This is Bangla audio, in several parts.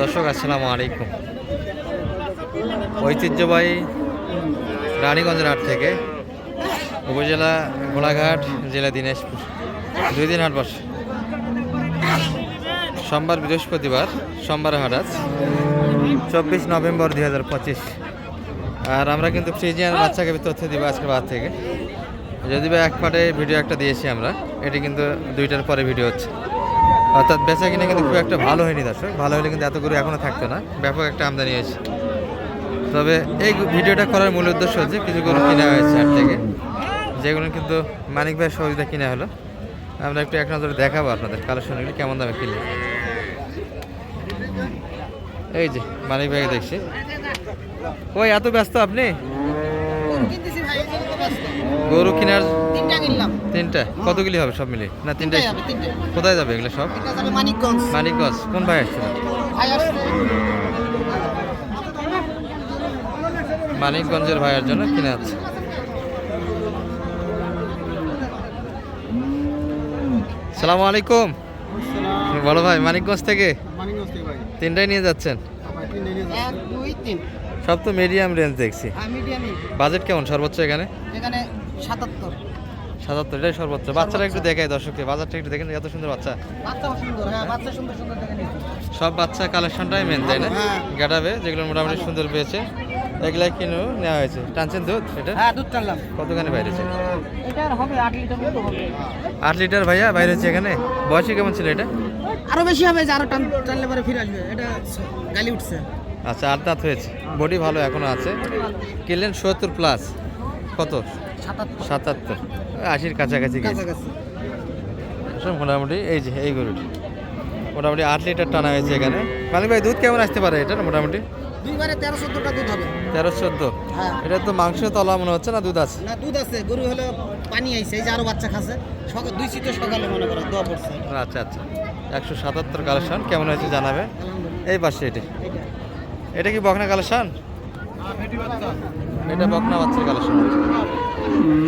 দর্শক, আসসালামু আলাইকুম। ঐতিহ্যবাহী রানীগঞ্জের হাট থেকে উপজেলা গোলাঘাট, জেলা দিনাজপুর। দুই দিন হাট বসে। সোমবার, বৃহস্পতিবার, সোমবার হাট আজ। চব্বিশ নভেম্বর দুই হাজার পঁচিশ। আর আমরা কিন্তু ফ্রিজিয়ান বাচ্চাকে তথ্য দিব আজকের বাদ থেকে। যদি বা এক পাটে ভিডিও একটা দিয়েছি আমরা, এটি কিন্তু দুইটার পরে ভিডিও হচ্ছে। অর্থাৎ বেচা কিনে কিন্তু খুব একটা ভালো হয়নি দর্শক। ভালো হলে কিন্তু এত গরু এখনও থাকতো না। ব্যাপক একটা আমদানি হয়েছে। তবে এই ভিডিওটা করার মূল উদ্দেশ্য হচ্ছে কিছু গরু কিনা হয়েছে হাট থেকে। যেগুলো কিন্তু মানিক ভাই সহযোগিতা কিনা হলো। আমরা একটু এক নজরে দেখাবো আপনাদের কালেকশনগুলি কেমন দামে কিনলে। এই যে মানিক ভাইকে দেখছি। ওই, এত ব্যস্ত আপনি? গরু কেনার তিনটা কিনলাম। তিনটা? কতগুলি হবে সব মিলে? না তিনটাই তিনটাই। কোথায় যাবে এগুলো সব? এটা মানিকগঞ্জ। মানিকগঞ্জ। কোন ভাই আসছে। মানিকগঞ্জের ভাইয়ের জন্য কিনে আছে। সালামু আলাইকুম। বলো ভাই মানিকগঞ্জ থেকে? তিনটাই নিয়ে যাচ্ছেন? এক, দুই, তিন। সব তো মিডিয়াম রেঞ্জ দেখছি। হ্যাঁ, বাজেট কেমন? সর্বোচ্চ এখানে? এখানে সাতাত্তর। সাতাত্তর এটাই সর্বোচ্চ। বাচ্চারা একটু দেখায় দর্শককে। বাজারটা একটু দেখেন এত সুন্দর বাচ্চা। সুন্দর, হ্যাঁ। সব বাচ্চা কালেকশনটাই মেন তাই না? হ্যাঁ। গাটাবে যেগুলো মোটামুটি সুন্দর পেয়েছে। এগুলাই কিনেও নেওয়া হয়েছে। টানছেন দুধ এটা? হ্যাঁ, দুধ টানলাম। কতখানি বাইরেছে? এটার হবে আট লিটার মতো হবে। আট লিটার ভাইয়া বাইরে হচ্ছে এখানে? বয়সে কেমন ছিল এটা? আরও বেশি হবে যে আরও টান টানলে পরে ফিরে আসবে। এটা গালি উঠছে। আচ্ছা আট দাঁত হয়েছে। বডি ভালো এখনও আছে। কিনলেন সত্তর প্লাস কত? সাতাত্তর। আশির কাছাকাছি গেছে। মোটামুটি এই যে এই গরুটি। মোটামুটি আট লিটার টানা হয়েছে এখানে। মালিক ভাই দুধ কেমন আসতে পারে এটা মোটামুটি? তেরো চোদ্দটা দুধ হবে। তেরো চোদ্দ। হ্যাঁ। এটা তো মাংস তলা মনে হচ্ছে না দুধ আছে? না দুধ আছে। গরু হলো পানি আইছে এই যে আরও বাচ্চা খাচ্ছে। সকাল দুই শীতের সকালে মনে করো দোয়া পড়ছে। আচ্ছা আচ্ছা। একশো সাতাত্তর কালেকশন কেমন হয়েছে জানাবে? এই পাশে এটি। এটা কি বকনা কালেকশন? এটা বকনা বাচ্চার কালেকশন।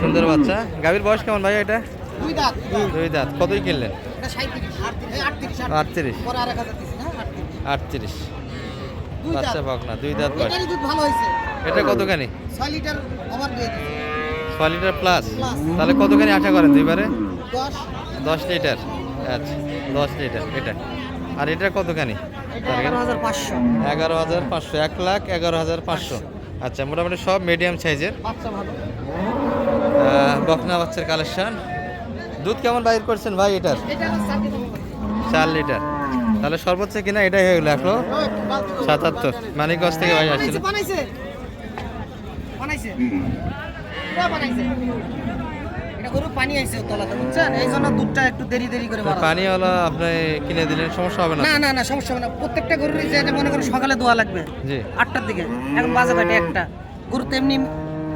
সুন্দর বাচ্চা। গাভীর বয়স কেমন ভাই এটা? দুই দাঁত। দুই দাঁত। কতই কিনলেন? আটত্রিশ আটত্রিশ বাচ্চা বকনা দুই দাঁত বয়স। এটা কতখানি? ছয় লিটার ওভার দিয়ে দিচ্ছে ছয় লিটার প্লাস? তাহলে কতখানি আশা করেন দুইবারে? দশ লিটার। আচ্ছা দশ লিটার। এটা। আর এটা কতখানি? এটা এগারো হাজার পাঁচশো। এগারো হাজার পাঁচশো এক লাখ এগারো হাজার পাঁচশো। আচ্ছা মোটামুটি সব মিডিয়াম সাইজের বকনা বাচ্চার কালেকশন দুধ কেমন বাইর করছেন ভাই এটার। চার লিটার। তাহলে সর্বোচ্চ কিনা এটাই হয়ে গেলো করে। সাতাত্তর। মানিকগঞ্জ থেকে ভাই আসছিল পানি আইছে তলাতে বুঝছেন? এই জন্য দুধটা একটু দেরি দেরি করে বাড়া পানি হলো আপনি কিনে দিলেন সমস্যা হবে না না না না সমস্যা হবে না। প্রত্যেকটা গরুর যে এটা মনে করো সকালে দোয়া লাগবে জি। আটটার দিকে। এখন বাজে একটা। গরু তো এমনি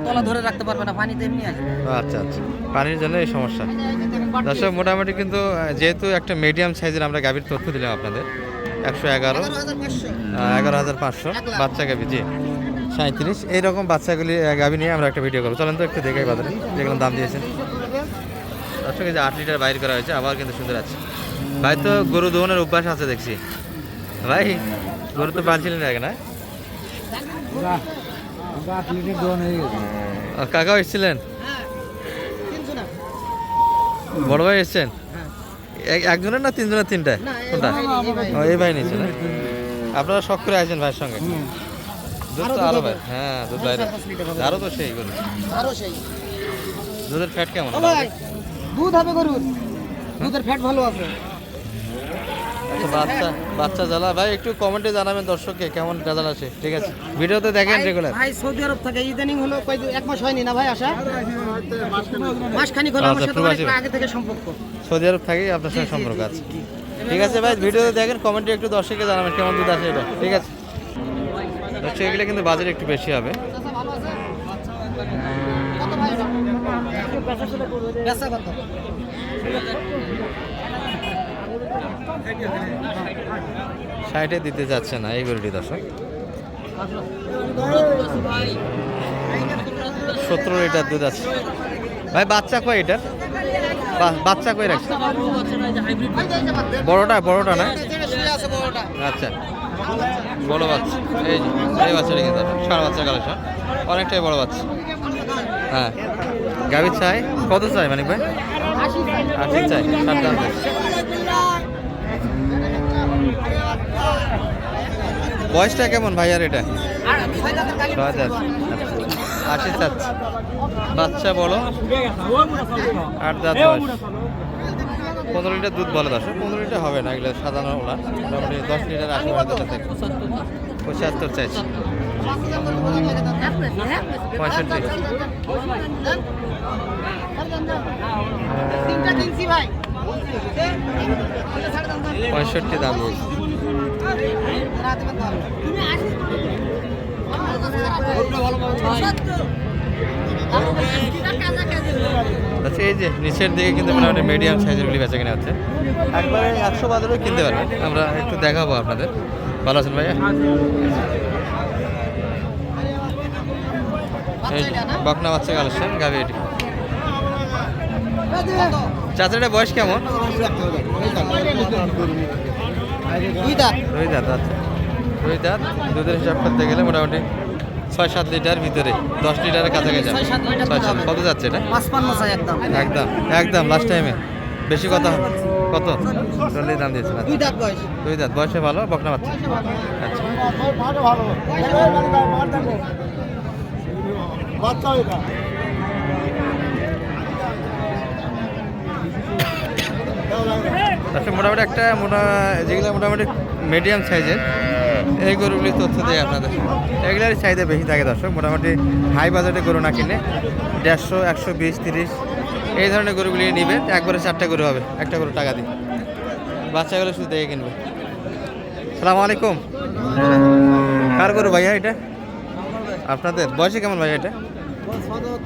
তলা ধরে রাখতে পারবে না পানি তো এমনি আসবে। আচ্ছা আচ্ছা। পানির জন্য এই সমস্যা। দর্শক মোটামুটি কিন্তু যেহেতু একটা মিডিয়াম সাইজের আমরা গাভীর তথ্য দিলাম আপনাদের একশো এগারো এগারো হাজার পাঁচশো। বাচ্চা গাভী জি। সাঁত্রিশ এইরকম বাচ্চাগুলি গাভী নিয়ে আমরা একটা ভিডিও করব। চলেন তো একটু দেখাই বাজারে যেগুলো দাম দিয়েছেন। এই যে আট লিটার বাইর করা হয়েছে আবার কিন্তু সুন্দর আছে। ভাই তো গরু দোহনের অভ্যাস আছে দেখছি। ভাই গরু তো বাঁধছিলেন আগে না ও, কাকাও এসেছিলেন? হ্যাঁ বড় ভাই এসছেন? হ্যাঁ একজনের না তিনজনের তিনটা কোনটা? এই ভাই। নিয়েছে না? আপনারা শখ করে আসছেন ভাইয়ের সঙ্গে? দুধ আরও তো আরও ভাই হ্যাঁ দুধ আরও বাইরে তো সেই গরু। দুধের ফ্যাট কেমন দুধ হবে গরুর। দুধের ফ্যাট ভালো আছে। আচ্ছা, বাচ্চা বাচ্চা জ্বালা। ভাই একটু কমেন্টে জানাবেন দর্শককে কেমন রেজাল্ট আছে ঠিক আছে। ভিডিওতে দেখেন রেগুলার ভাই সৌদি আরব থাকে ইদানিং হলো কয় দিন- এক মাস হয়নি না ভাই আসা? মাস খানিক হলো আমার আচ্ছা, সাথে আগে থেকে সম্পর্ক। সৌদি আরব থাকেই আপনার সঙ্গে সম্পর্ক আছে। ঠিক আছে ভাই ভিডিওতে দেখেন কমেন্টে একটু দর্শককে জানাবেন কেমন দুধ আছে এটা। ঠিক আছে। দর্শক এগুলো কিন্তু বাজারে একটু বেশি হবে। সাইডে দিতে যাচ্ছে না, এই গরুটি দর্শক। সতেরো লিটার দুধ আছে। ভাই, বাচ্চা কয় এটার? বাচ্চা কই রাখছে? বড়টা বড়টা না? আচ্ছা। বড় বাচ্চা, এই বাচ্চাটা কিন্তু সারা বাচ্চা কালেকশন অনেকটাই বড় বাচ্চা। হ্যাঁ। গাভি চাই। কত চাই, মানিক ভাই? আশি চাই। বয়সটা কেমন ভাই আর এটা? আশি চাচ্ছে। বাচ্চা বলো। আট দাঁত পনেরো লিটার দুধ বলে দশ পনেরো লিটার হবে না, এগুলো সাধারণ ওলা। মোটামুটি দশ লিটার থেকে পঁচাত্তর চাইছি। পঁয়ষট্টি পঁয়ষট্টি দাম বলছি। আচ্ছা এই যে নিচের দিকে কিন্তু মোটামুটি মিডিয়াম সাইজের গুলি বেচা কিনা হচ্ছে। একবারে একশো বাজারেও কিনতে পারবেন আমরা একটু দেখাবো আপনাদের। ভালো আছেন ভাইয়া এই যে, বকনা বাচ্চা কালেকশন গাভি এটি। চাচাটা বয়স কেমন? দুই দাঁত। দুই দাঁত আচ্ছা। দুই দাঁত দুধের হিসাব করতে গেলে মোটামুটি ছয় সাত লিটার ভিতরে দশ লিটারের কাছাকাছি ছয় সাত কত যাচ্ছে এটা? একদম। একদম একদম লাস্ট টাইমে বেশি কথা কত? চল্লিশ দাম দিয়েছেন আচ্ছা। দুই দাঁত বয়স। দুই দাঁত বয়সে ভালো বকনা বাচ্চা। আচ্ছা। আচ্ছা মোটামুটি একটা মোটা যেগুলো মোটামুটি মিডিয়াম সাইজের এই গরুগুলি তথ্য দেয় আপনাদের। এগুলারই চাহিদা বেশি থাকে দর্শক মোটামুটি হাই বাজেটে গরু না কিনে দেড়শো একশো বিশ তিরিশ এই ধরনের গরুগুলি নিবে একবারে চারটা গরু হবে একটা গরু টাকা দিই বাচ্চাগুলো শুধু দেখে কিনবে। সালাম আলাইকুম। কার গরু ভাইয়া এটা? আপনাদের বয়সে কেমন ভাই এটা?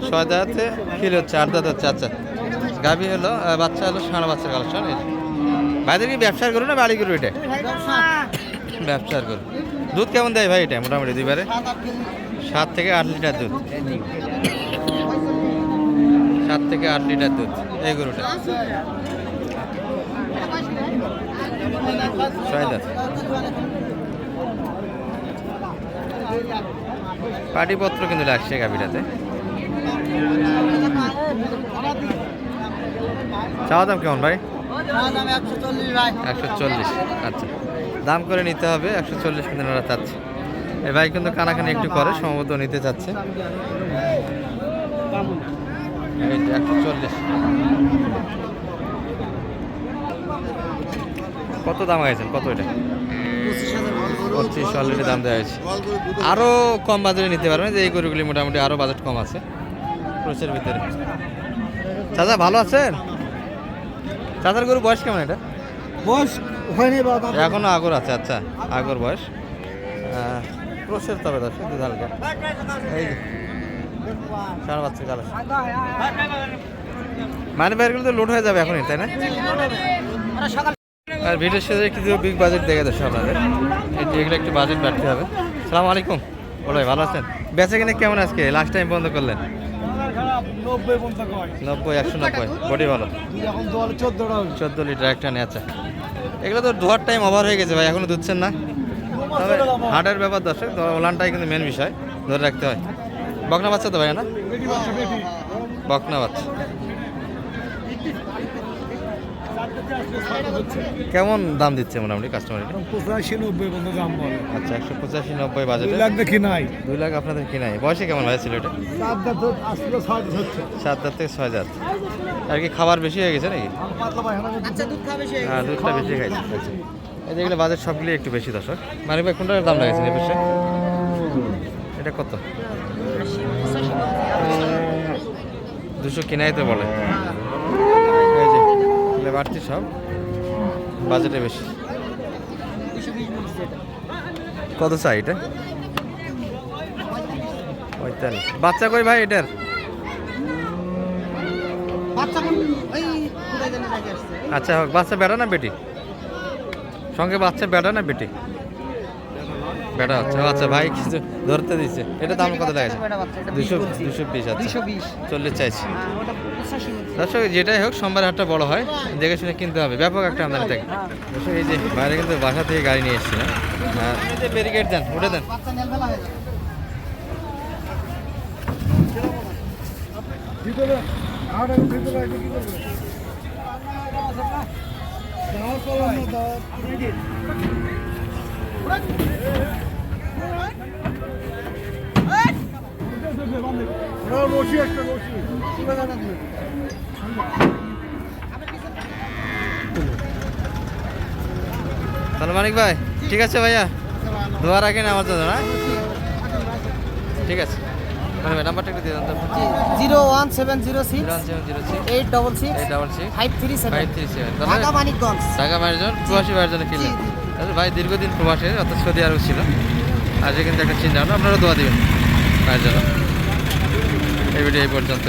ছয় দাঁতে ফিল হচ্ছে, আট দাঁত হচ্ছে আচ্ছা। গাভি হলো বাচ্চা হলো সাড়ে বাচ্চার কালেকশন ভাইদের কি ব্যবসার গরু না বাড়ি গরু এটা? ব্যবসার গরু। দুধ কেমন দেয় ভাই এটা মোটামুটি দুইবারে? সাত থেকে আট লিটার দুধ। সাত থেকে আট লিটার দুধ, এই গরুটা। ছয় দাঁত। পাটিপত্র কিন্তু লাগছে গাভিটাতে। চাওয়া দাম কেমন ভাই? একশো চল্লিশ। আচ্ছা। দাম করে নিতে হবে, একশো চল্লিশ কিন্তু ওরা চাচ্ছে। এই ভাই কিন্তু কানাকানি একটু করে, সম্ভবত নিতে চাচ্ছে। একশো চল্লিশ। কত দাম হয়েছেন কত এটা? পঁচিশ অলরেডি দাম দেওয়া হয়েছে আরও কম বাজারে নিতে পারবেন যে এই গরুগুলি মোটামুটি আরও বাজেট কম আছে ক্রোচের ভিতরে চাচা ভালো আছেন চাচার গরু বয়স কেমন এটা বয়স হয়নি বাবা এখনও আগর আছে আচ্ছা আগর বয়স ক্রোশের তবে দশ দুধ হালকা এই সারা বাচ্চা মানে বাইরগুলো তো লোড হয়ে যাবে এখনই তাই না আর ভিডিওর সাথে কিছু বিগ বাজেট দেখে দেশ আপনাদের। এগুলো একটু বাজেট বাড়তে হবে। সালাম আলাইকুম। বলো ভাই, ভালো আছেন? বেচা কিনে কেমন আজকে? লাস্ট টাইম বন্ধ করলেন? নব্বই একশো নব্বই। বডি ভালো? চোদ্দ লিটার একটা নিয়ে আচ্ছা। এগুলো তো ধোয়ার টাইম ওভার হয়ে গেছে ভাই এখনও দুধছেন না। তবে হাটের ব্যাপার দর্শক ওলানটাই কিন্তু মেন বিষয় ধরে রাখতে হয়। বকনা বাচ্চা তো ভাই না? বকনা বাচ্চা। কেমন দাম দিচ্ছে মোটামুটি কাস্টমার পঁচাশি নব্বই পর্যন্ত দাম বলে। আচ্ছা একশো পঁচাশি নব্বই বাজেটে দুই লাখ দেখি নাই। দুই লাখ আপনাদের কিনাই বয়সে কেমন ভাই ছিল এটা? সাত দাঁত আসলে ছয় দাঁত হচ্ছে সাত হাজার থেকে ছয় হাজার আর কি খাবার বেশি হয়ে গেছে নাকি? আচ্ছা দুধ খাবে সে হ্যাঁ দুধটা বেশি খাইছে আচ্ছা এই যে এগুলো বাজার সবগুলি একটু বেশি দর্শক। মানে ভাই কোনটার দাম লাগাইছেন এই পাশে এটা কত? দুশো কিনাই তো বলে। এই যে এগুলো বাড়তি সব। বাজেটে বেশি। কত চাই এটা? পঁয়তাল্লিশ। বাচ্চা কই ভাই এটার? আচ্ছা হোক বাচ্চা বেড়া না বেটি? সঙ্গে বাচ্চা বেড়া না বেটি? বেটা হচ্ছে। আচ্ছা ভাই কিছু ধরতে দিচ্ছে। এটা দাম কত লাগছে দুশো 20 দুশো বিশ আচ্ছা। 220 চল্লিশ চাইছি। হ্যাঁ, ওটা 85 বলছি। দর্শক যেটাই হোক সোমবার হাটটা বড় হয়। দেখে শুনে কিনতে হবে। ব্যাপক একটা আমদানি থাকে। দর্শক এই যে বাইরে কিন্তু বাসা থেকে গাড়ি নিয়ে এসেছি না? আর ব্যারিকেড দেন উঠে দেন। হয়ে যাবে। তাহলে মানিক ভাই ঠিক আছে ভাইয়া? দোয়া রাখেন আমার জন্য না ঠিক আছে। ভাই নাম্বারটা একটু দিয়ে zero one seven zero six eight double six eight double six five three seven. Five three seven. Dhaka Manikganj. Dhaka মায়ের জন্য প্রবাসী ভাইয়ের জন্য কিনলেন। ভাই দীর্ঘদিন প্রবাসী অর্থাৎ সৌদি আরব ছিল। আজকে কিন্তু একটা চিন্তা আপনারা দোয়া দেবেন। কাজ এই ভিডিও এই পর্যন্ত